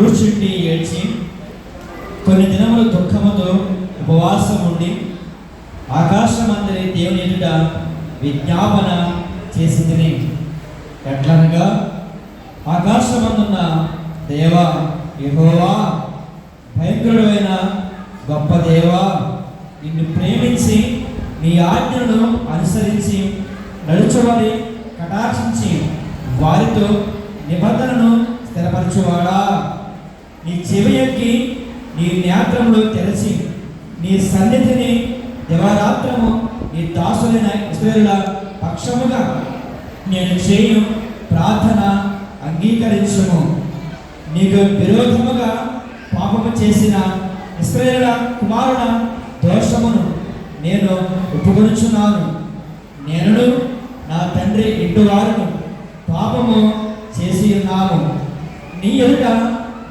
కూర్చుండి ఏడ్చి కొన్ని దినములు దుఃఖముతో ఉపవాసం ఉండి ఆకాశమందరి దేవుని ఎదుట విజ్ఞాపన చేసి తిని ఎట్లనగా ఆకాశమందున్న దేవ యెహోవా భయంకరుడైన గొప్ప దేవ నిన్ను ప్రేమించి నీ ఆజ్ఞలను అనుసరించి నడుచువారి కటాక్షించి వారితో నిబంధనను స్థిరపరచువాడా? నీ చెవి ఎక్కి నీ నేత్రములు తెరచి నీ సన్నిధిని దివరాత్రము నీ దాసులైన ఇస్రాయేలుల పక్షముగా నేను చేయు ప్రార్థన అంగీకరించుము. నీకు విరోధముగా పాపము చేసిన ఇస్రాయేలుల కుమారుల దోషమును నేను ఒప్పుకొనుచున్నాను. నేను నా తండ్రి ఇంటి వారును పాపము చేసి ఉన్నాము నీ ఎదుట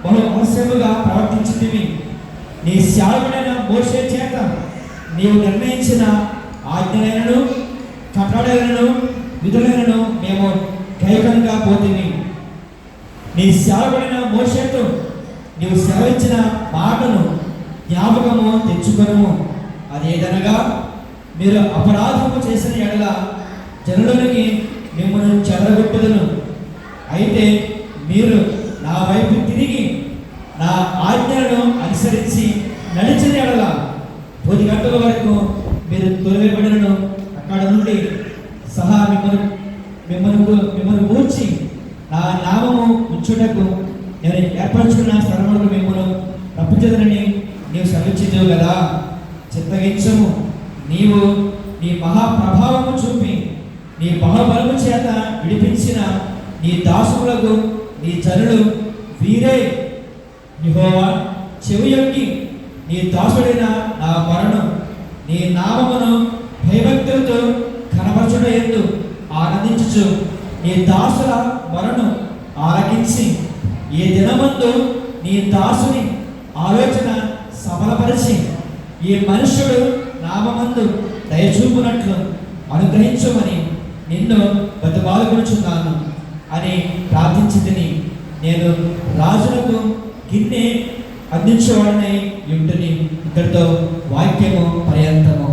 బహు అవశ్యముగా ప్రవర్తించుతివి నీ సేవకుడైన మోసే చేత నీవు నిర్ణయించిన ఆజ్ఞలైనను కట్టడలను విధులైనను మేము కైకంగా పోతివి నీ సేవకుడైన మోసేతో నీవు సెలవిచ్చిన మాటను జ్ఞాపకము తెచ్చుకొనము. అదేదనగా మీరు అపరాధము చేసిన ఎడల జనులకి మిమ్మల్ని చెదరగొట్టుదను అయితే మీరు నా వైపు తిరిగి నా ఆజ్ఞలను అనుసరించి నడిచిన ఎడల పది గంటల వరకు మీరు తొలివేయబడినను అక్కడ నుండి సహా మిమ్మల్ని మిమ్మల్ని మిమ్మల్ని ఊర్చి నా నామము ఉంచుటకు నేను ఏర్పరచుకున్న స్థలములకు మిమ్మల్ని తప్పించదనని నీవు సమీక్షించవు కదా. చిత్తగించము. నీవు నీ మహాప్రభావము చూపి నీ బహుబలము చేత విడిపించిన నీ దాసులకు నీ జనులు వీరే యెహోవా చెవియొక్కి నీ దాసుడైన నా మరణం నీ నామమును భయభక్తులతో కనపరచుట ఎందు ఆనందించుచు నీ దాసుల మరణం ఆలకించి ఈ దినమందు నీ దాసుని ఆలోచన సఫలపరిచి ఈ మనుష్యుడు నామందు దయచూపునట్లు అనుగ్రహించమని నిన్ను బతిమాలుకొనుచున్నాను అని ప్రార్థించింది నేను రాజులకు గిన్నె అందించేవాడినై ఇంటిని ఇక్కడితో వాక్యము పర్యంతము.